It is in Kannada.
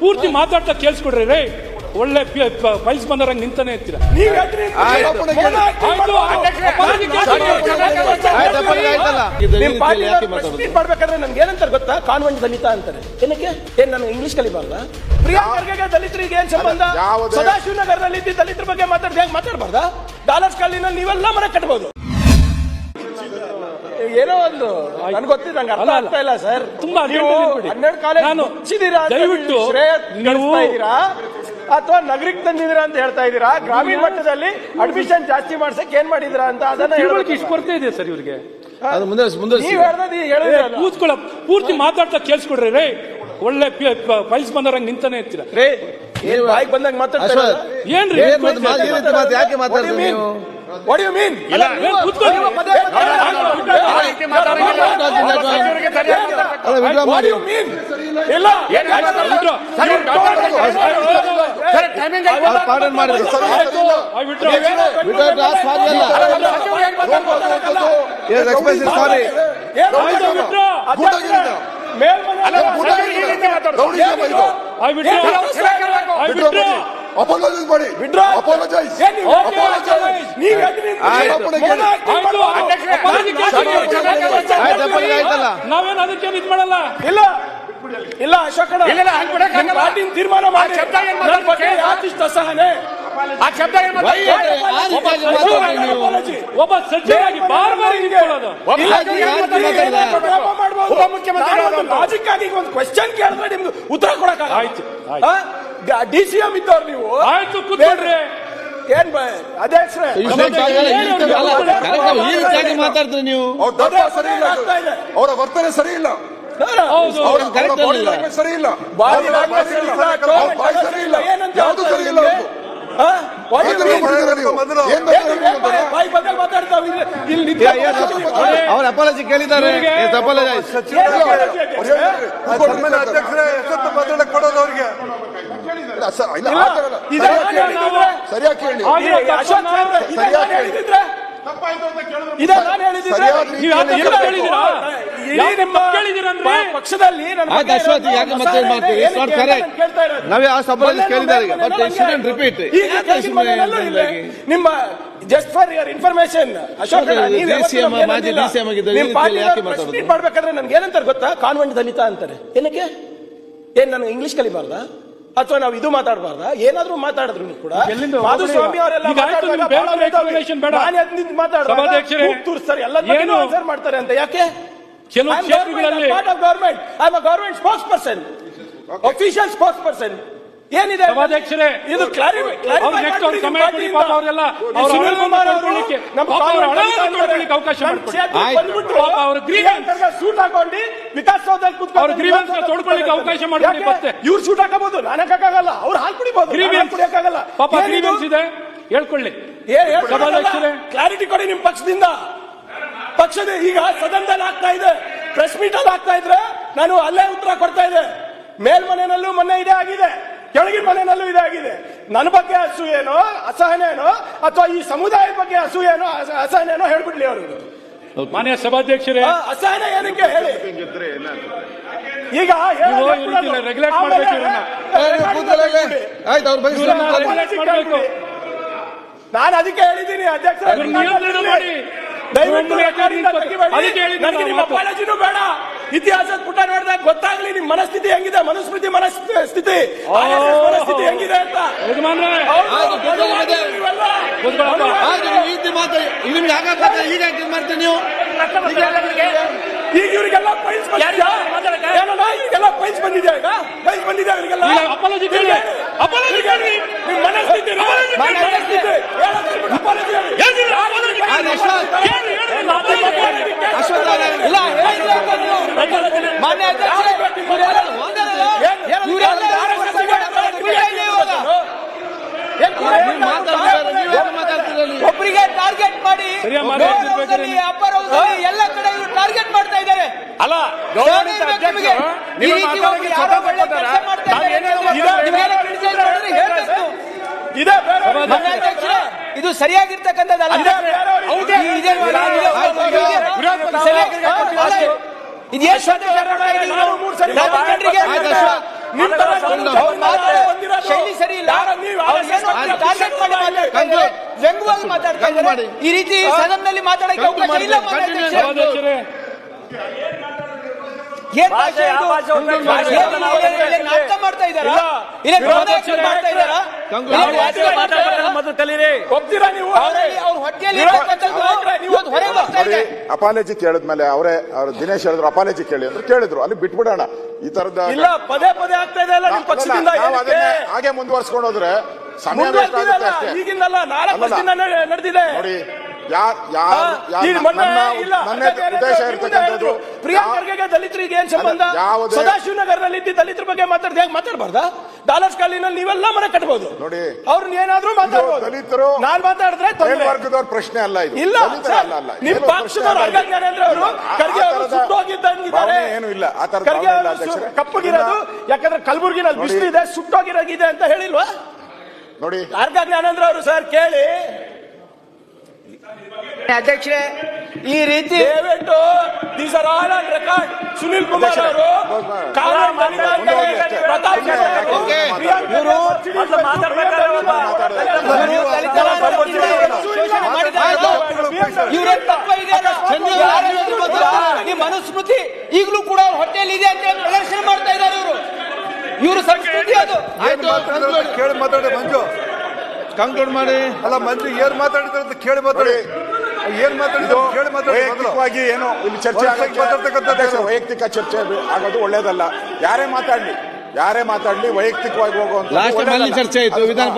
ಪೂರ್ತಿ ಮಾತಾಡ್ತಾ ಕೇಳಿಸ್ಕೊಡ್ರಿ ರೇ ಒಳ್ಳೆ ಫೈಲ್ಸ್ ಬಂದರಂಗ್ ನಿಂತಾನೆ ಇರ್ತೀರ ಮಾಡ್ಬೇಕಾದ್ರೆ ನಮ್ಗೆ ಏನಂತಾರೆ ಗೊತ್ತಾ ಕಾನ್ವೆಂಟ್ ದಲಿತ ಅಂತಾರೆ ಏನಕ್ಕೆ ಏನ್ ನಾನು ಇಂಗ್ಲಿಷ್ ಕಲಿಬಾರ್ದ ಪ್ರಿಯಾಂಕ್ ಖರ್ಗೆಗೆ ದಲಿತರಿಗೆ ಏನ್ ಸಂಬಂಧ ಸದಾಶಿವನಗರದಲ್ಲಿ ದಲಿತರ ಬಗ್ಗೆ ಮಾತಾಡ್ದೆ ಹೆಂಗ್ ಮಾತಾಡಬಾರ್ದ ಡಾಲರ್ಸ್ ಕಾಲಿನಲ್ಲಿ ನೀವೆಲ್ಲ ಮನೆ ಕಟ್ಬೋದು ಏನೋ ಒಂದು. ನನ್ಗೆ ಗೊತ್ತಿಲ್ಲ ನಂಗೆ ಅರ್ಥ. ಆಗ್ತಾ ಇಲ್ಲ ಸರ್. ತುಂಬಾ ನೀವು ಹನ್ನೆರಡು ಕಾಲೇಜ್ ನಾನು ಮುಚ್ಚಿದೀರಾ ದಯವಿಟ್ಟು ನೀವು- ಅಥವಾ ನಗರಕ್ಕೆ ತಂದಿದ್ದೀರಾ ಅಂತ ಹೇಳ್ತಾ ಇದ್ದೀರಾ? ಗ್ರಾಮೀಣ ಮಟ್ಟದಲ್ಲಿ ಅಡ್ಮಿಷನ್ ಜಾಸ್ತಿ ಮಾಡ್ಸಕ್ ಏನ್ ಮಾಡಿದಿರಾ ಅಂತ ಅದನ್ನ ಹೇಳ್ಬೇಕು. ಇಷ್ಟು ಕೊರತೆ ಇದೆ ಸರ್ ಇವ್ರಿಗೆ? ಅದು ಮುಂದೆ ಮುಂದೆ ನೀವು ಹೇಳ್ದದ್ದು ಈಗ ಕೂತ್ಕೊಳ್ಳ ಪೂರ್ತಿ ಮಾತಾಡ್ತಾ ಕೇಳಿಸ್ಕೊಡ್ರಿ. ರೇ ಒಳ್ಳೆ ಫೈಲ್ಸ್ ಬಂದರಂಗ್ ನಿಂತಾನೆ ಇರ್ತೀರ? ರೇ ಏನ್ ಬಾಯಿಗೆ ಬಂದಂಗ ಮಾತಾಡ್ತಾ ಅಶ್ವಥ್ ಏನ್ರಿ? ಯಾಕೆ ಮಾತಾಡ್ತೀವಿ ನೀವು? What you mean withdraw what you mean ಇಲ್ಲ. ಪಾರ್ಡನ್ ಮಾಡಿದ್ರು. ಸಾರಿ. ಅಪಾಲಜೈಸ್ ಮಾಡಿ. ಅಪಾಲಜೈಸ್ ಅಪಾಲಜೈಸ್ ನಾವೇನ್ ಅದಕ್ಕೇನು ಇದ್ ಮಾಡಲ್ಲ ಇಲ್ಲ ಇಲ್ಲ ಅಶೋಕ ಪಾರ್ಟಿನ ತೀರ್ಮಾನ ಮಾಡಿ ವೈ ಆ ಶಬ್ದ ಒಬ್ಬ ಸಜ್ಜನಾಗಿ ಬಾರ್ ಬಾರಿ ನಿಂತ್ಕೊಳ್ಳೋದು ಮಾಡ್ಬೋದು. ನಾನು ಒಂದು ಕ್ವಶನ್ ಕೇಳಿದ್ರೆ ನಿಮ್ಗೆ ಉತ್ತರ ಕೊಡಕ್ಕಾಗ ಆಯ್ತು. ಡಿ ಸಿ ಎಂ ಇದ್ದವ್ರು ನೀವು ಆಯ್ತು ಕೂತ್ಕೊಳ್ರಿ ಏನ್ ರೀತಿಯಾಗಿ ಮಾತಾಡ್ತೀರಿ ನೀವು ಅವ್ರ ದರ್ಪ ಸರಿ ಇಲ್ಲ ಆಗ್ತಾ ಅವರ ವರ್ತನೆ ಸರಿ ಇಲ್ಲ ಹೌದು ಅವರ correct ಅಲ್ಲ. ಲ್ಯಾಂಗ್ವೇಜ್ ಸರಿ ಇಲ್ಲ ಸರಿ ಇಲ್ಲ. ಯಾವುದು ಸರಿ ಇಲ್ಲ ಅವ್ರ ಅಪಾಲಜಿ ಕೇಳಿದ್ದಾರೆ? ಅಧ್ಯಕ್ಷರೇ ಎಷ್ಟೊತ್ತು ಮಾತಾಡಕ್ ಕೊಡೋದು ಅವ್ರಿಗೆ ಸರಿಯಾಗಿ ನಾನು ಕೇಳಿ. ಸರಿಯಾಗಿ ಪಕ್ಷದಲ್ಲಿ. ನಾವೇ ಆ ಸಭೆಯಲ್ಲಿ ಕೇಳಿದ್ದಾರೆ. ಇದಾಗಿ? ನಿಮ್ಮ just for your information Ashok ಮಾಡ್ಬೇಕಾದ್ರೆ ನನ್ಗೆ ಏನಂತಾರೆ ಗೊತ್ತಾ? ಕಾನ್ವೆಂಟ್ ದಲಿತ ಅಂತಾರೆ. ಏನಕ್ಕೆ? ಏನ್ ನಾನು ಇಂಗ್ಲಿಷ್ ಕಲಿಬಾರ್ದ? ಅಥವಾ ನಾವು ಇದು ಮಾತಾಡಬಾರ್ದ? ಏನಾದ್ರೂ ಮಾತಾಡಿದ್ರು ಕೂಡ. ಮಾಧುಸ್ವಾಮಿ ಅವರೆಲ್ಲ ಮಾತಾಡ್ತಾರೆ ಎಲ್ಲ? ಆನ್ಸರ್ ಮಾಡ್ತಾರೆ ಅಂತ ಯಾಕೆ? ಕೆಲವು government I am a government spokesperson official spokesperson ಏನಿದೆ? ಸಭಾಧ್ಯಕ್ಷರೇ, ಇದು ನಮ್ಮ ಸೂಟ್ ಹಾಕೊಂಡು ವಿಕಾಸ್ ಸೌಧದಲ್ಲಿ ಕೂತ್ಕೊಂಡು ನ ತೊಡ್ಕೊಳ್ಳಿಕ್ಕೆ ಅವಕಾಶ ಮಾಡ್ಕೊಡಿ ಮತ್ತೆ. ಇವ್ರು ಸೂಟ್ ಹಾಕಬಹುದು. ನಾನು ಹಾಕಕ್ಕಾಗಲ್ಲ ಅವ್ರು ಹಾಲು ಕುಡಿಬಹುದು. Grievance. ಕುಡಿಯಕ್ಕಾಗಲ್ಲ. ಪಾಪ ಗ್ರೀವೆನ್ಸ್ ಇದೆ. ಹೇಳ್ಕೊಳ್ಳಿ. ಸಭಾಧ್ಯಕ್ಷರೇ. ಕ್ಲಾರಿಟಿ ಕೊಡಿ ನಿಮ್ ಪಕ್ಷದಿಂದ. ಪಕ್ಷದ ಈಗ ಸದನದಲ್ಲಿ ಆಗ್ತಾ ಇದೆ. ಪ್ರೆಸ್ ಮೀಟ್ ಅಲ್ಲಿ ಆಗ್ತಾ ಇದ್ರೆ ನಾನು ಅಲ್ಲೇ ಉತ್ತರ ಕೊಡ್ತಾ ಇದೆ ಮೇಲ್ಮನೆಯಲ್ಲೂ ಮೊನ್ನೆ ಇದೇ ಆಗಿದೆ. ಕೆಳಗಿನ ಮನೆಯಲ್ಲೂ ಇದಾಗಿದೆ ಆಗಿದೆ. ನನ್ನ ಬಗ್ಗೆ ಅಸೂಯೇನೋ ಅಸಹನೇನೋ ಅಥವಾ ಈ ಸಮುದಾಯದ ಬಗ್ಗೆ ಅಸೂಯೇನೋ ಅಸ- ಅಸಹನೇನೋ ಹೇಳ್ಬಿಡ್ಲಿ ಅವರು. ಮಾನ್ಯ ಸಭಾಧ್ಯಕ್ಷರೇ. ಅಸಹನ ಏನಕ್ಕೆ ಹೇಳಿ? ಈಗ ನೀವು ಈ ರೀತಿ regulate ಮಾಡ್ಬೇಕು. ನಾನು ಅದಕ್ಕೆ ಹೇಳಿದ್ದೀನಿ ಅಧ್ಯಕ್ಷ. ದಯವಿಟ್ಟು. ಅದಕ್ಕೆ ಹೇಳಿದ್ದು ನನಗೆ ನಿಮ್ಮ ನಾವು ಮಾತು. ಅಪಾಲಜಿನೂ ಬೇಡ. ಇತಿಹಾಸದ ಪುಟ ನೋಡಿದಾಗ ಗೊತ್ತಾಗ್ಲಿ ನಿಮ್ ಮನಸ್ಥಿತಿ ಹೆಂಗಿದೆ ಮನುಸ್ಮೃತಿ ಮನಸ್ಥಿತಿ ಮನಸ್ಥಿತಿ ಹೆಂಗಿದೆ ಅಂತ. ಈಗ ಮಾಡ್ತೀರಿ ನೀವು? ಈಗ ಇವರಿಗೆಲ್ಲ ಫೈಲ್ಸ್ ಏನಣ್ಣ ಇವರಿಗೆಲ್ಲ ಫೈಲ್ಸ್ ಬಂದಿದ್ಯಾ? ಈಗ? ಫೈಲ್ಸ್ ಬಂದಿದೆ ಇವರಿಗೆಲ್ಲ? ಈಗ apology ಕೇಳಿ. ಅಪಾಲಜಿ ಕೇಳಿ. ನಿಮ್ಮ ಮನಸ್ಥಿತಿ ಮನಸ್ಥಿತಿ. ಹೇಳಿ. ಆಯ್ತು, ಅಶ್ವಥ್. ಹೇಳಿ, ಹೇಳಿ, ನಾವು apology ಅಶ್ವಥ್ ಅವರೇ, ಇಲ್ಲ ಮಾನ್ಯ ಅಧ್ಯಕ್ಷರೇ, ಇವರೆಲ್ಲ ಒಂದರಲ್ಲ? ಇವರೆಲ್ಲ ನೀವು ಮಾತಾಡ್ತಾರೆ, ನೀವು ಯಾಕೆ ಮಾತಾಡ್ತೀರಿ ಅಲ್ಲಿ? ಒಬ್ಬರಿಗೆ ಟಾರ್ಗೆಟ್ ಮಾಡಿ ಸರಿಯಾಗಿ Lower ಮಾತಾಡ್ತಿರ್ಬೇಕಾದ್ರೆ house ಅಲ್ಲಿ, ಟಾರ್ಗೆಟ್ ಮಾಡಿ ಎಲ್ಲ ಕಡೆ ಇವರು ಟಾರ್ಗೆಟ್ ಮಾಡ್ತಾ ಇದ್ದಾರೆ. ಅಲ್ಲ ಗೌರವಾನ್ವಿತ ಅಧ್ಯಕ್ಷರು, ನೀವು ಮಾತಾಡೋಕೆ ಮಾಡ್ತಾ ಇದ್ದಾರೆ? ಇದು ಸರಿಯಾಗಿರ್ತಕ್ಕಂಥದ್ದಲ್ಲ ಇದೆ ಬೇರೆಯವ್ರಿಗೆ ಹೌದು, ಈ- ಇದೇ ಮಾಡಿ, ಇದೇ ಆಯ್ತು, ಈಗ ವಿರೋಧ ಪಕ್ಷ ಸರಿಯಾಗಿ- ಅಲ್ಲ, ಇದು ಎಷ್ಟು ಇದ್ದೀವಿ ನಾವು? ಮೂರು ಸರಿ ಜನರಿಗೆ. ಶೈಲಿ ಸರಿ ಇಲ್ಲ. ವ್ಯಂಗ್ಯವಾಗಿ ಮಾತಾಡ್ತಾ ಇದ್ದಾರೆ. ಈ ರೀತಿ ಸದನದಲ್ಲಿ ಮಾತಾಡಕ್ಕೆ ಅವಕಾಶ ಇಲ್ಲ ಏನ್ ಭಾಷೆ ನಾಟಕ ಮಾಡ್ತಾ ಇದ್ದಾರಾ? ಇಲ್ಲ. ಮಾಡ್ತಾ ಇದ್ದಾರಾ? ಮೊದಲು ಕಲೀರಿ ಒಪ್ತೀರಾ ನೀವು? ಅಪಾಲಜಿ ಕೇಳಿದ್ಮೇಲೆ ಅವರೇ ಅವ್ರು ದಿನೇಶ್ ಹೇಳಿದ್ರು ಅಪಾಲಜಿ ಕೇಳಿ ಅಂದ್ರೆ. ಕೇಳಿದ್ರು. ಅಲ್ಲಿ ಬಿಟ್ಬಿಡೋಣ. ಈ ತರದ ಇಲ್ಲ ಪದೇ ಪದೇ ಆಗ್ತಾ ಇದೆ ಅಲ್ಲ ನಿಮ್ ಪಕ್ಷದಿಂದ ಹಾಗೆ ಮುಂದುವರ್ಸ್ಕೊಂಡು ಹೋದ್ರೆ ಸಮಯ ಈಗಿಂದಲ್ಲ ನಡೆ- ನಡೆದಿದೆ. ನೋಡಿ ಯಾರ್ ಇಲ್ಲ ನನ್ನ ಉದ್ದೇಶ ಇರ್ತಕ್ಕಂಥದ್ದು ಪ್ರಿಯಾಂಕ್ ಖರ್ಗೆಗೆ ದಲಿತರಿಗೆ ಏನ್ ಸಂಬಂಧ? ಸದಾಶಿವನಗರದಲ್ಲಿ ಇದ್ದ ದಲಿತರ ಬಗ್ಗೆ ಮಾತಾಡ್ದೆ ಹೇಗೆ ಮಾತಾಡಬಾರ್ದ? ಡಾಲರ್ಸ್ ಕಾಲಿನಲ್ಲಿ ನೀವೆಲ್ಲ ಮನೆ ಕಟ್ಬಹುದು ನೋಡಿ. ಅವ್ರನ್ನ ಏನಾದ್ರೂ ಮಾತಾಡ್ಬೋದು. ದಲಿತರು ನಾನ್ ಮಾತಾಡಿದ್ರೆ ತೊಂದ್ರೆ. ಮೇಲ್ವರ್ಗದವ್ರ ಪ್ರಶ್ನೆ ಅಲ್ಲ ಇದು. ಇಲ್ಲ ದಲಿತರ ಅಲ್ಲ ಅಲ್ಲ ನಿಮ್ ಮೇಲ್ವರ್ಗದ ಪಕ್ಷದವ್ರು ಅರ್ಗ ಜ್ಞಾನೇಂದ್ರ ಅವರು ಖರ್ಗೆ ಅವರು ಸುಟ್ಟು ಸುಟ್ಟೋಗಿದ್ದಂಗಿದ್ದಾರೆ ಏನು ಇಲ್ಲ. ಆ ತರ ಖರ್ಗೆ ಇಲ್ಲ, ಅವರು. ಕಪ್ಪಗಿರೋದು ಯಾಕಂದ್ರೆ ಕಲಬುರ್ಗಿನಲ್ಲಿ. ಬಿಸಿಲಿದೆ ಸುಟ್ಟೋಗಿರೋಗಿದೆ ಅಂತ ಹೇಳಿಲ್ವಾ? ನೋಡಿ. ಅರ್ಗ ಜ್ಞಾನೇಂದ್ರ ಅವರು ಸರ್ ಕೇಳಿ. ಅಧ್ಯಕ್ಷರೇ ಈ ರೀತಿ ದಯವಿಟ್ಟು these are all on record Sunil Kumar ಅವರು ಈ ಮನುಸ್ಮೃತಿ ಈಗಲೂ ಕೂಡ ಅವ್ರ ಹೊಟ್ಟೆಯಲ್ಲಿ ಇದೆ ಅಂತ ಹೇಳಿ ಪ್ರದರ್ಶನ ಮಾಡ್ತಾ ಇದ್ದಾರೆ ಇವರು ಇವರು ಸಂಸ್ಕೃತಿ ಅದು ಆಯ್ತು ಮಾತಾಡಿದ್ರೆ ಅಂತ ಕೇಳಿ ಮಾತಾಡಿ ಮಂಜು ಕಂಕ್ಲೂಡ್ ಮಾಡಿ ಅಲ್ಲ ಮಂಜು ಏನ್ ಮಾತಾಡಿದ್ರೆ ಕೇಳಿ ಮಾತಾಡಿ ಏನ್. ವೈಯಕ್ತಿಕವಾಗಿ ಏನು ಇಲ್ಲಿ ಚರ್ಚೆ ಅಧ್ಯಕ್ಷ, ವೈಯಕ್ತಿಕ ಚರ್ಚೆ ಆಗೋದು ಒಳ್ಳೇದಲ್ಲ. ಯಾರೇ ಮಾತಾಡ್ಲಿ ಯಾರೇ ಮಾತಾಡ್ಲಿ ವೈಯಕ್ತಿಕವಾಗಿ ಹೋಗುವಂತ ಲಾಸ್ಟ್ ಟೈಮ್ ಅಲ್ಲಿ ಚರ್ಚೆ ಆಯ್ತು ವಿಧಾನ